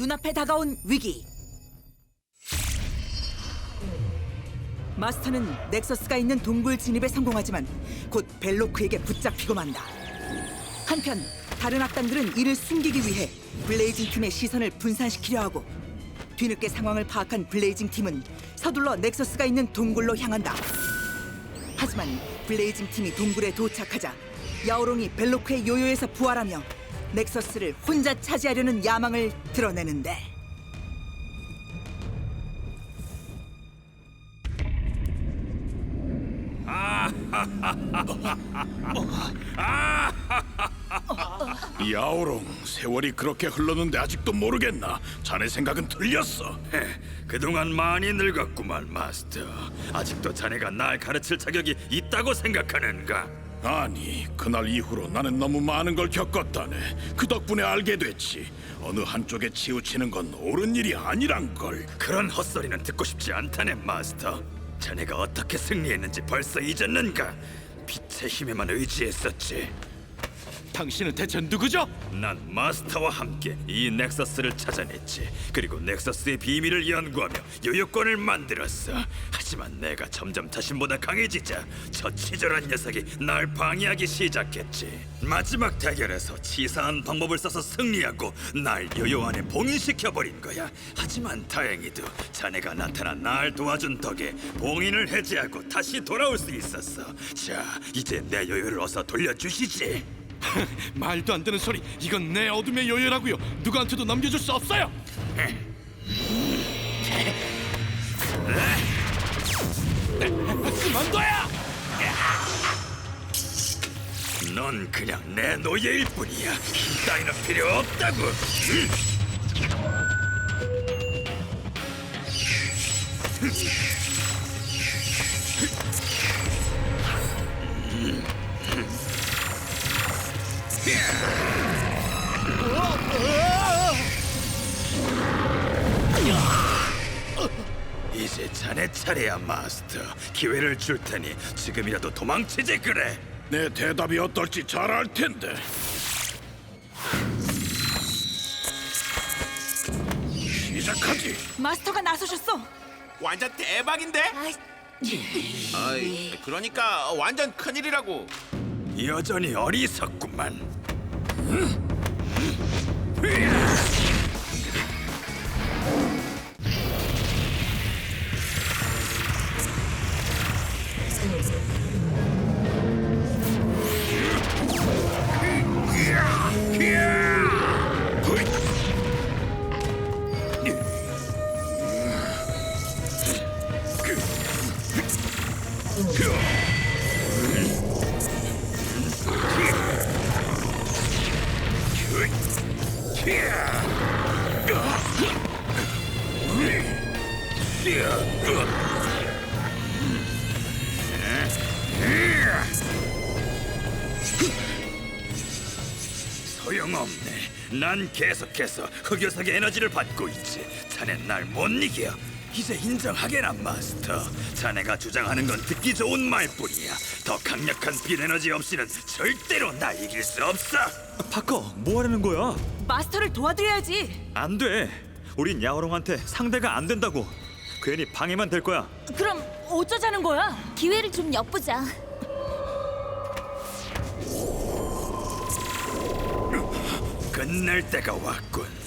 눈앞에 다가온 위기. 마스터는 넥서스가 있는 동굴 진입에 성공하지만 곧 벨로크에게 붙잡히고 만다. 한편 다른 악당들은 이를 숨기기 위해 블레이징 팀의 시선을 분산시키려 하고 뒤늦게 상황을 파악한 블레이징 팀은 서둘러 넥서스가 있는 동굴로 향한다. 하지만 블레이징 팀이 동굴에 도착하자 야오롱이 벨로크의 요요에서 부활하며 넥서스를 혼자 차지하려는 야망을 드러내는데 야오롱 세월이 그렇게 흘렀는데 아직도 모르겠나? 자네 생각은 틀렸어. 그동안 많이 늙었구만 마스터 아직도 자네가 날 가르칠 자격이 있다고 생각하는가? 아니 그날 이후로 나는 너무 많은 걸 겪었다네. 그 덕분에 알게 됐지. 어느 한쪽에 치우치는 건 옳은 일이 아니란 걸. 그런 헛소리는 듣고 싶지 않다네 마스터 자네가 어떻게 승리했는지 벌써 잊었는가? 빛의 힘에만 의지했었지 당신은 대체 누구죠? 난 마스터와 함께 이 넥서스를 찾아냈지. 그리고 넥서스의 비밀을 연구하며 요요권을 만들었어. 하지만 내가 점점 자신보다 강해지자 저 치졸한 녀석이 날 방해하기 시작했지. 마지막 대결에서 치사한 방법을 써서 승리하고 날 요요 안에 봉인시켜 버린 거야. 하지만 다행히도 자네가 나타나 날 도와준 덕에 봉인을 해제하고 다시 돌아올 수 있었어. 자, 이제 내 요요를 어서 돌려주시지. 말도 안 되는 소리. 이건 내 어둠의 요요라고요. 누구한테도 넘겨줄 수 없어요. 그만둬야! 넌 그냥 내 노예일 뿐이야. 힘 따위는 필요 없다고. 응? 자네 차례야, 마스터. 기회를 줄 테니 지금이라도 도망치지 그래. 내 대답이 어떨지 잘 알 텐데. 시작하지. 마스터가 나서셨어. 완전 대박인데? 아이, 그러니까 완전 큰일이라고. 여전히 어리석구만. 소용없네. 난 계속해서 흑요석의 에너지를 받고 있지. 자넨 날 못 이겨. 이제 인정하게나 마스터. 자네가 주장하는 건 듣기 좋은 말뿐이야. 더 강력한 빛 에너지 없이는 절대로 나 이길 수 없어. 파커, 뭐 하려는 거야? 마스터를 도와드려야지. 안 돼. 우린 야오롱한테 상대가 안 된다고. 괜히 방해만 될 거야. 그럼 어쩌자는 거야? 기회를 좀 엿보자. 끝낼 때가 왔군.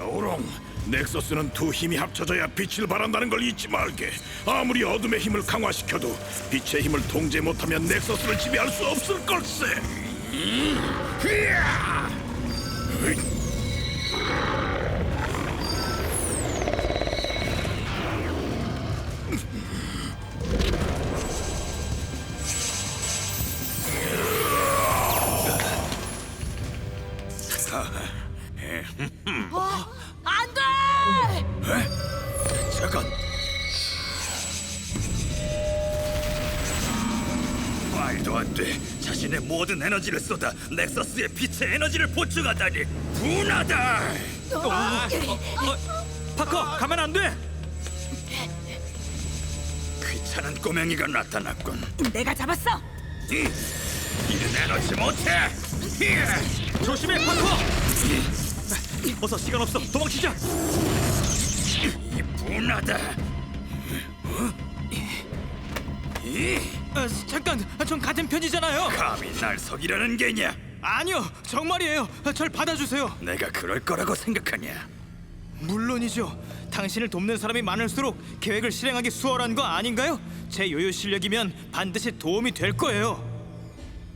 야오롱, 넥서스는 두 힘이 합쳐져야 빛을 발한다는 걸 잊지 말게. 아무리 어둠의 힘을 강화시켜도 빛의 힘을 통제 못하면 넥서스를 지배할 수 없을 걸세. 음. 모든 에너지를 쏟아 넥서스의 빛의 에너지를 보충하다니 분하다. 파커, 가면 안 돼. 귀찮은 꼬맹이가 나타났군. 내가 잡았어. 이, 이는 에너지 못해. 조심해, 파커! 어서 시간 없어. 도망치자. 이 분하다. 아, 잠깐, 아, 전 같은 편이잖아요. 감히 날 속이려는 게냐? 아니요, 정말이에요. 아, 절 받아주세요. 내가 그럴 거라고 생각하냐? 물론이죠. 당신을 돕는 사람이 많을수록 계획을 실행하기 수월한 거 아닌가요? 제 요요 실력이면 반드시 도움이 될 거예요.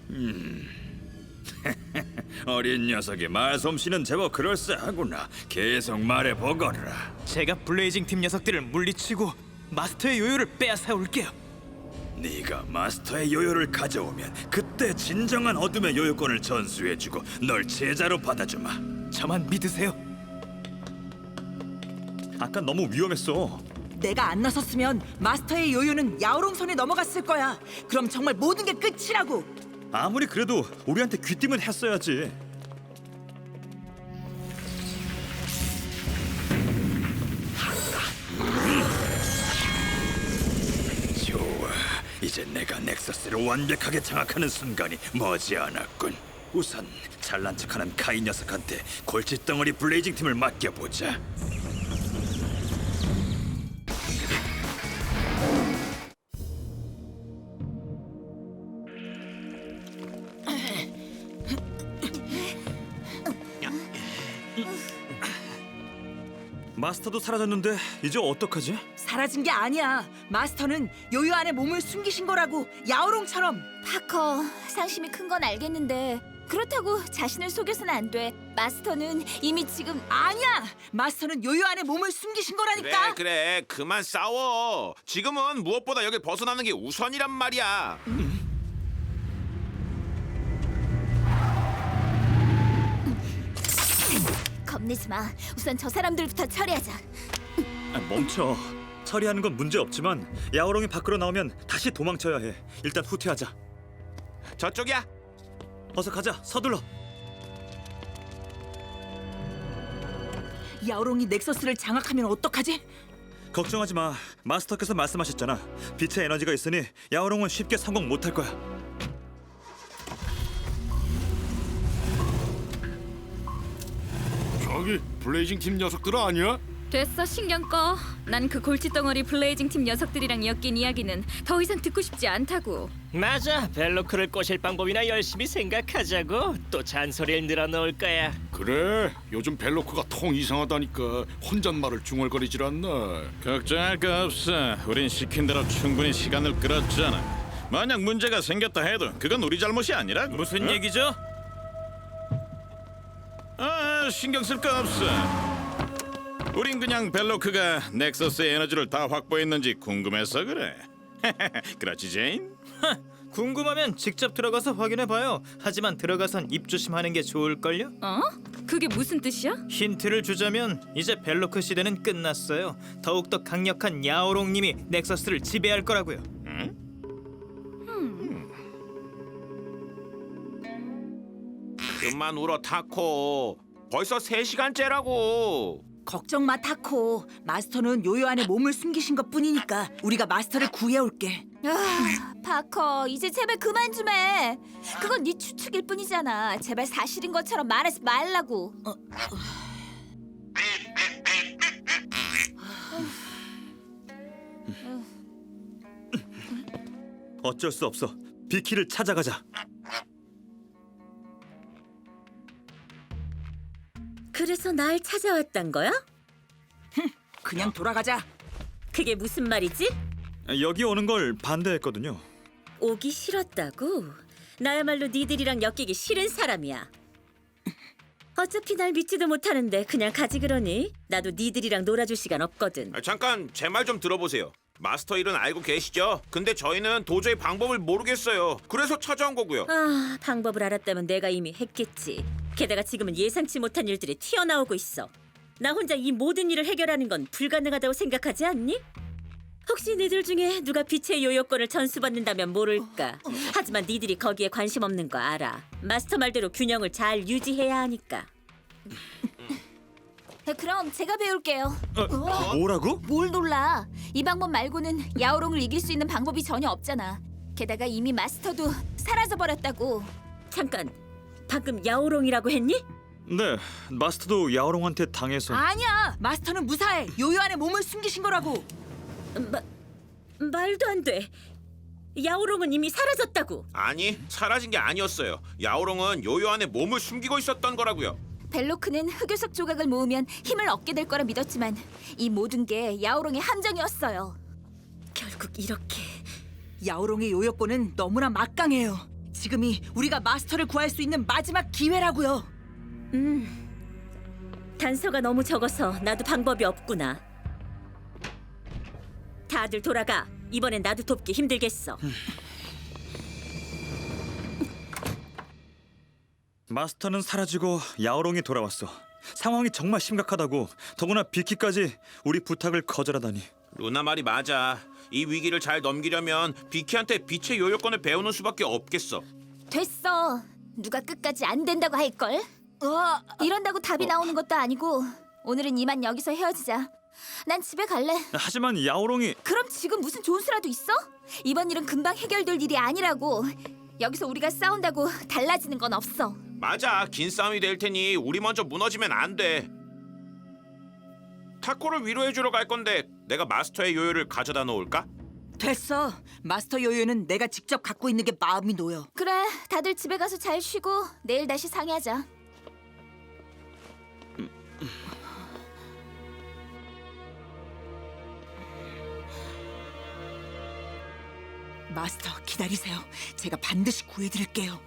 어린 녀석의 말솜씨는 제법 그럴싸하구나. 계속 말해 보거라. 제가 블레이징 팀 녀석들을 물리치고 마스터의 요요를 빼앗아 올게요. 네가 마스터의 요요를 가져오면 그때 진정한 어둠의 요요권을 전수해주고 널 제자로 받아주마. 저만 믿으세요. 아까 너무 위험했어. 내가 안 나섰으면 마스터의 요요는 야오롱 손에 넘어갔을 거야. 그럼 정말 모든 게 끝이라고. 아무리 그래도 우리한테 귀띔은 했어야지. 이제 내가 넥서스를 완벽하게 장악하는 순간이 머지않았군. 우선 잘난 척하는 카이 녀석한테 골칫덩어리 블레이징 팀을 맡겨보자. 마스터도 사라졌는데 이제 어떡하지? 사라진 게 아니야. 마스터는 요요 안에 몸을 숨기신 거라고. 야오롱처럼. 파커, 상심이 큰 건 알겠는데 그렇다고 자신을 속여서는 안 돼. 마스터는 이미 지금 아니야. 마스터는 요요 안에 몸을 숨기신 그래 거라니까. 그래 그만 싸워. 지금은 무엇보다 여길 벗어나는 게 우선이란 말이야. 겁내지 마. 우선 저 사람들부터 처리하자. 아, 멈춰. 처리하는 건 문제 없지만 야오롱이 밖으로 나오면 다시 도망쳐야 해. 일단 후퇴하자. 저쪽이야. 어서 가자. 서둘러. 야오롱이 넥서스를 장악하면 어떡하지? 걱정하지 마. 마스터께서 말씀하셨잖아. 빛의 에너지가 있으니 야오롱은 쉽게 성공 못할 거야. 저기 블레이징 팀 녀석들 아니야? 됐어 신경 꺼. 난 그 골칫덩어리 블레이징 팀 녀석들이랑 엮인 이야기는 더 이상 듣고 싶지 않다고. 맞아 벨로크를 꼬실 방법이나 열심히 생각하자고 또 잔소리를 늘어놓을 거야 그래 요즘 벨로크가 통 이상하다니까 혼잣말을 중얼거리질 않나 걱정할 거 없어. 우린 시킨 대로 충분히 시간을 끌었잖아. 만약 문제가 생겼다 해도 그건 우리 잘못이 아니라고. 무슨 어? 얘기죠? 아, 신경 쓸 거 없어. 우린 그냥 벨로크가 넥서스의 에너지를 다 확보했는지 궁금해서 그래. 그렇지 제인? 궁금하면 직접 들어가서 확인해 봐요. 하지만 들어가선 입 조심하는 게 좋을걸요? 어? 그게 무슨 뜻이야? 힌트를 주자면 이제 벨로크 시대는 끝났어요. 더욱더 강력한 야오롱님이 넥서스를 지배할 거라고요. 그만 울어 타코. 벌써 3시간째라고. 걱정 마 타코. 마스터는 요요 안에 몸을 숨기신 것 뿐이니까 우리가 마스터를 구해올게. 아, 파커, 이제 제발 그만 좀 해. 그건 네 추측일 뿐이잖아. 제발 사실인 것처럼 말하지 말라고. 어쩔 수 없어. 비키를 찾아가자. 그래서 날 찾아왔단 거야? 그냥 돌아가자. 그게 무슨 말이지? 여기 오는 걸 반대했거든요. 오기 싫었다고? 나야말로 니들이랑 엮이기 싫은 사람이야. 어차피 날 믿지도 못하는데 그냥 가지 그러니? 나도 니들이랑 놀아줄 시간 없거든. 아, 잠깐 제 말 좀 들어보세요. 마스터 일은 알고 계시죠? 근데 저희는 도저히 방법을 모르겠어요. 그래서 찾아온 거고요. 아, 방법을 알았다면 내가 이미 했겠지. 게다가 지금은 예상치 못한 일들이 튀어나오고 있어. 나 혼자 이 모든 일을 해결하는 건 불가능하다고 생각하지 않니? 혹시 니들 중에 누가 빛의 요요권을 전수받는다면 모를까. 하지만 니들이 거기에 관심 없는 거 알아. 마스터 말대로 균형을 잘 유지해야 하니까. 네, 그럼 제가 배울게요. 뭐라고? 뭘 놀라? 이 방법 말고는 야오롱을 이길 수 있는 방법이 전혀 없잖아. 게다가 이미 마스터도 사라져 버렸다고. 잠깐. 방금 야오롱이라고 했니? 네, 마스터도 야오롱한테 당해서 아니야. 마스터는 무사해. 요요 안에 몸을 숨기신 거라고. 마, 말도 안 돼. 야오롱은 이미 사라졌다고. 아니 사라진 게 아니었어요. 야오롱은 요요 안에 몸을 숨기고 있었던 거라고요. 벨로크는 흑요석 조각을 모으면 힘을 얻게 될 거라 믿었지만 이 모든 게 야오롱의 함정이었어요. 결국 이렇게 야오롱의 요요권은 너무나 막강해요. 지금이 우리가 마스터를 구할 수 있는 마지막 기회라고요. 단서가 너무 적어서 나도 방법이 없구나. 다들 돌아가. 이번엔 나도 돕기 힘들겠어. 마스터는 사라지고 야오롱이 돌아왔어. 상황이 정말 심각하다고. 더구나 비키까지 우리 부탁을 거절하다니. 루나 말이 맞아. 이 위기를 잘 넘기려면 비키한테 빛의 요요권을 배우는 수밖에 없겠어. 됐어. 누가 끝까지 안 된다고 할 걸? 이런다고 답이 나오는 것도 아니고 오늘은 이만 여기서 헤어지자. 난 집에 갈래. 하지만 야오롱이 그럼 지금 무슨 좋은 수라도 있어? 이번 일은 금방 해결될 일이 아니라고. 여기서 우리가 싸운다고 달라지는 건 없어. 맞아. 긴 싸움이 될 테니 우리 먼저 무너지면 안 돼. 타코를 위로해 주러 갈 건데 내가 마스터의 요요를 가져다 놓을까? 됐어. 마스터 요요는 내가 직접 갖고 있는 게 마음이 놓여. 그래, 다들 집에 가서 잘 쉬고 내일 다시 상의하자. 마스터 기다리세요. 제가 반드시 구해드릴게요.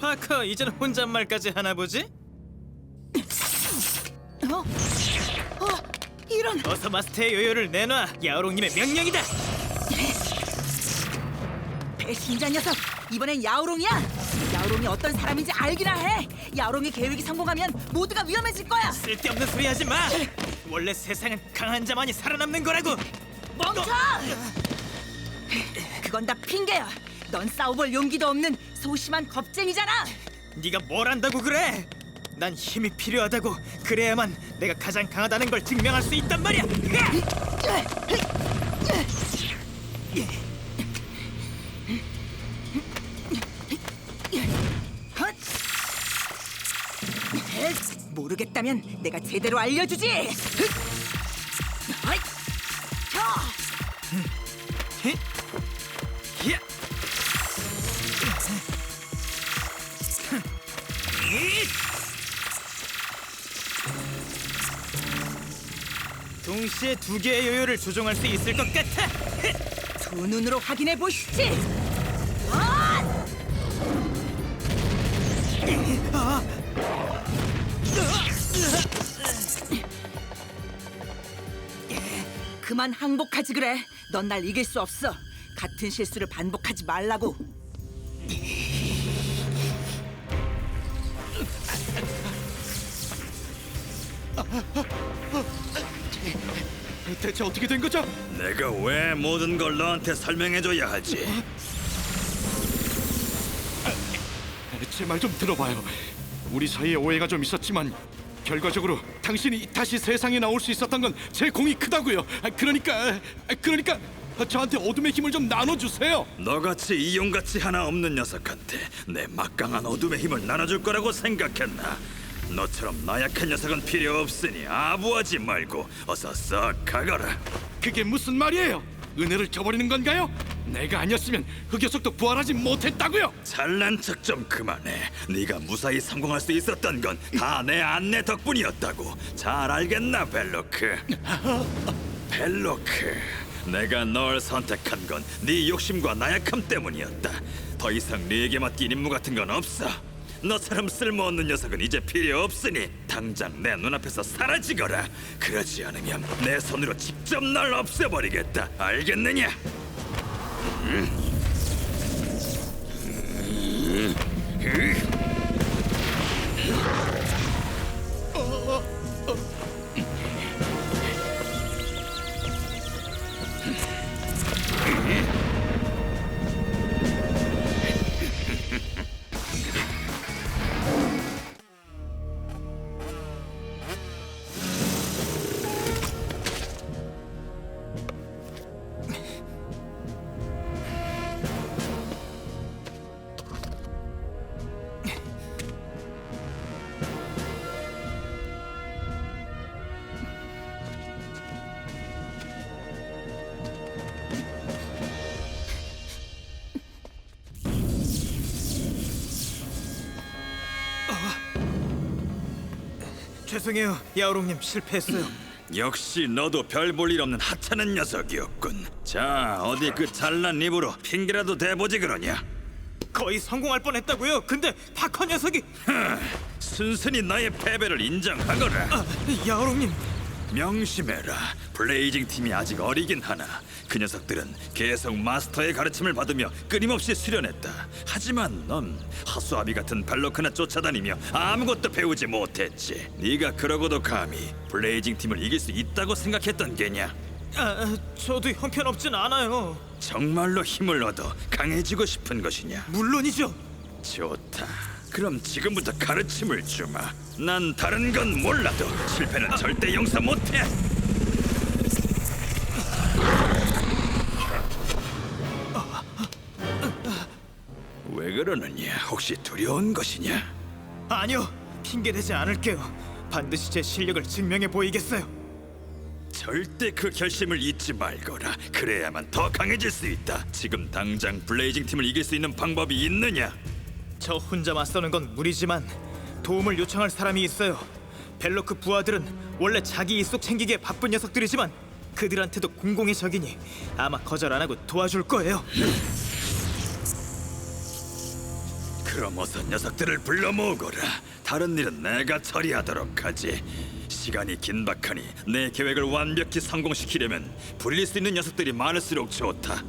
파커 이제는 혼잣말까지 하나 보지? 어? 어? 이런 어서 마스터의 요요를 내놔. 야오롱님의 명령이다. 배신자 녀석. 이번엔 야오롱이야. 야오롱이 어떤 사람인지 알기나 해. 야오롱의 계획이 성공하면 모두가 위험해질 거야. 쓸데없는 소리 하지 마. 원래 세상은 강한 자만이 살아남는 거라고. 멈춰! 그건 다 핑계야. 넌 싸워볼 용기도 없는 소심한 겁쟁이잖아. 네가 뭘 안다고 그래? 난 힘이 필요하다고. 그래야만 내가 가장 강하다는 걸 증명할 수 있단 말이야. 모르겠다면 내가 제대로 알려주지. 동시에 두 개의 요요를 조종할 수 있을 것 같아. 두 눈으로 확인해 보시지. 그만 항복하지 그래. 넌 날 이길 수 없어. 같은 실수를 반복하지 말라고. 대체 어떻게 된 거죠? 내가 왜 모든 걸 너한테 설명해줘야 하지? 제 말 좀 들어봐요. 우리 사이에 오해가 좀 있었지만 결과적으로 당신이 다시 세상에 나올 수 있었던 건 제 공이 크다고요. 아, 그러니까 아, 그러니까 저한테 어둠의 힘을 좀 나눠주세요. 너같이 이용가치 하나 없는 녀석한테 내 막강한 어둠의 힘을 나눠줄 거라고 생각했나? 너처럼 나약한 녀석은 필요 없으니 아부하지 말고 어서 썩 가거라. 그게 무슨 말이에요? 은혜를 저버리는 건가요? 내가 아니었으면 흑요석도 부활하지 못했다고요. 잘난 척 좀 그만해. 네가 무사히 성공할 수 있었던 건 다 내 안내 덕분이었다고. 잘 알겠나, 벨로크? 벨로크, 내가 널 선택한 건 네 욕심과 나약함 때문이었다. 더 이상 네게 맡긴 임무 같은 건 없어. 너처럼 쓸모없는 녀석은 이제 필요 없으니 당장 내 눈앞에서 사라지거라. 그러지 않으면 내 손으로 직접 널 없애버리겠다. 알겠느냐? 음. 음. 음. 죄송해요, 야오롱님 실패했어요. 역시 너도 별 볼 일 없는 하찮은 녀석이었군. 자, 어디 그 잘난 입으로 핑계라도 대보지 그러냐? 거의 성공할 뻔했다고요. 근데 파커 녀석이 순순히 너의 패배를 인정하거라. 아, 야오롱님 명심해라. 블레이징 팀이 아직 어리긴 하나 그 녀석들은 계속 마스터의 가르침을 받으며 끊임없이 수련했다. 하지만 넌 하수아비 같은 발로크나 쫓아다니며 아무것도 배우지 못했지. 네가 그러고도 감히 블레이징 팀을 이길 수 있다고 생각했던 게냐? 아, 저도 형편없진 않아요. 정말로 힘을 얻어 강해지고 싶은 것이냐? 물론이죠. 좋다. 그럼 지금부터 가르침을 주마. 난 다른 건 몰라도 실패는 절대 용서 못해. 왜 그러느냐? 혹시 두려운 것이냐? 아니요, 핑계 대지 않을게요. 반드시 제 실력을 증명해 보이겠어요. 절대 그 결심을 잊지 말거라. 그래야만 더 강해질 수 있다. 지금 당장 블레이징 팀을 이길 수 있는 방법이 있느냐? 저 혼자 맞서는 건 무리지만 도움을 요청할 사람이 있어요. 벨로크 부하들은 원래 자기 일속 챙기기에 바쁜 녀석들이지만 그들한테도 공공의 적이니 아마 거절 안 하고 도와줄 거예요. 그럼 어서 녀석들을 불러 모으거라. 다른 일은 내가 처리하도록 하지. 시간이 긴박하니 내 계획을 완벽히 성공시키려면 불릴 수 있는 녀석들이 많을수록 좋다.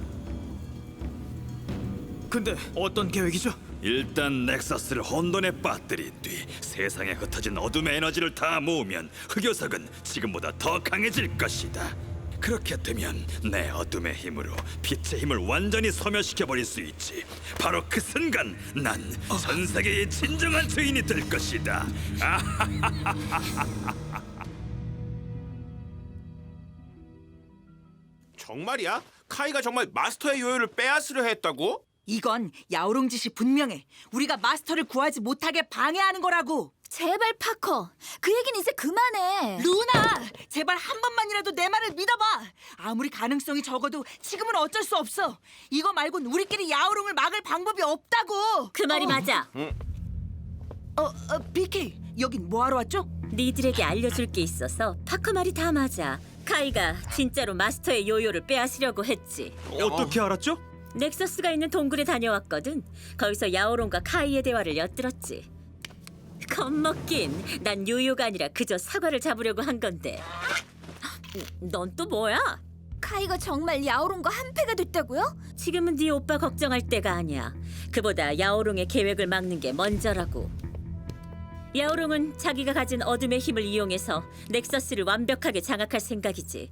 근데 어떤 계획이죠? 일단 넥서스를 혼돈에 빠뜨린 뒤 세상에 흩어진 어둠의 에너지를 다 모으면 흑요석은 지금보다 더 강해질 것이다. 그렇게 되면 내 어둠의 힘으로 빛의 힘을 완전히 소멸시켜 버릴 수 있지. 바로 그 순간 난 전 세계의 진정한 주인이 될 것이다. 정말이야? 카이가 정말 마스터의 요요를 빼앗으려 했다고? 이건 야오롱 짓이 분명해. 우리가 마스터를 구하지 못하게 방해하는 거라고. 제발 파커. 그 얘기는 이제 그만해. 루나, 제발 한 번만이라도 내 말을 믿어봐. 아무리 가능성이 적어도 지금은 어쩔 수 없어. 이거 말곤 우리끼리 야오롱을 막을 방법이 없다고. 그 말이 어, 맞아. 어, 어, BK, 여긴 뭐하러 왔죠? 니들에게 알려줄 게 있어서 파커 말이 다 맞아. 카이가 진짜로 마스터의 요요를 빼앗으려고 했지. 어떻게 알았죠? 넥서스가 있는 동굴에 다녀왔거든. 거기서 야오롱과 카이의 대화를 엿들었지. 겁먹긴. 난 요요가 아니라 그저 사과를 잡으려고 한 건데. 넌 또 뭐야? 카이가 정말 야오롱과 한패가 됐다고요? 지금은 네 오빠 걱정할 때가 아니야. 그보다 야오롱의 계획을 막는 게 먼저라고. 야오롱은 자기가 가진 어둠의 힘을 이용해서 넥서스를 완벽하게 장악할 생각이지.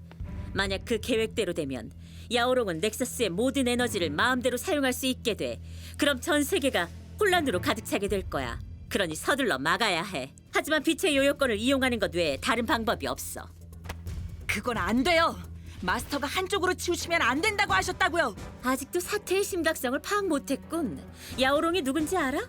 만약 그 계획대로 되면 야오롱은 넥서스의 모든 에너지를 마음대로 사용할 수 있게 돼. 그럼 전 세계가 혼란으로 가득 차게 될 거야. 그러니 서둘러 막아야 해. 하지만 빛의 요요권을 이용하는 것 외에 다른 방법이 없어. 그건 안 돼요. 마스터가 한쪽으로 치우치면 안 된다고 하셨다고요. 아직도 사태의 심각성을 파악 못했군. 야오롱이 누군지 알아?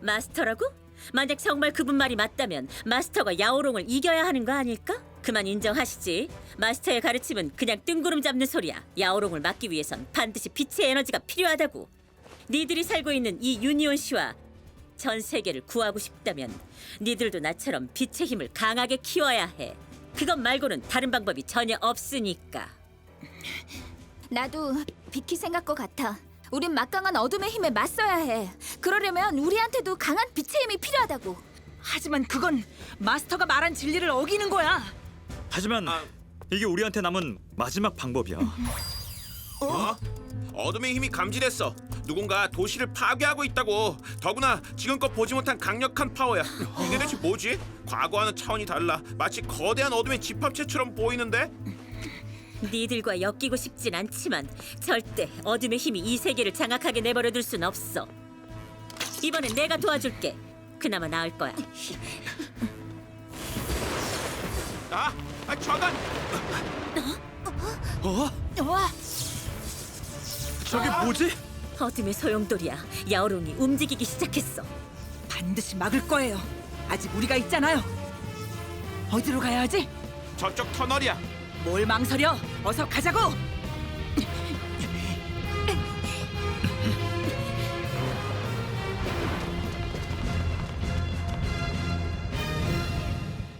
마스터라고? 만약 정말 그분 말이 맞다면 마스터가 야오롱을 이겨야 하는 거 아닐까? 그만 인정하시지. 마스터의 가르침은 그냥 뜬구름 잡는 소리야. 야오롱을 막기 위해선 반드시 빛의 에너지가 필요하다고. 니들이 살고 있는 이 유니온 시와 전 세계를 구하고 싶다면 니들도 나처럼 빛의 힘을 강하게 키워야 해. 그것 말고는 다른 방법이 전혀 없으니까. 나도 비키 생각과 같아. 우린 막강한 어둠의 힘에 맞서야 해. 그러려면 우리한테도 강한 빛의 힘이 필요하다고. 하지만 그건 마스터가 말한 진리를 어기는 거야. 하지만 이게 우리한테 남은 마지막 방법이야. 어? 어둠의 힘이 감지됐어. 누군가 도시를 파괴하고 있다고. 더구나 지금껏 보지 못한 강력한 파워야. 이게 대체 뭐지? 과거와는 차원이 달라. 마치 거대한 어둠의 집합체처럼 보이는데? 니들과 엮이고 싶진 않지만 절대 어둠의 힘이 이 세계를 장악하게 내버려 둘 순 없어. 이번엔 내가 도와줄게. 그나마 나을 거야. 아, 아 저건 와, 저게 뭐지? 어둠의 소용돌이야. 야오롱이 움직이기 시작했어. 반드시 막을 거예요. 아직 우리가 있잖아요. 어디로 가야 하지? 저쪽 터널이야. 뭘 망설여? 어서 가자고.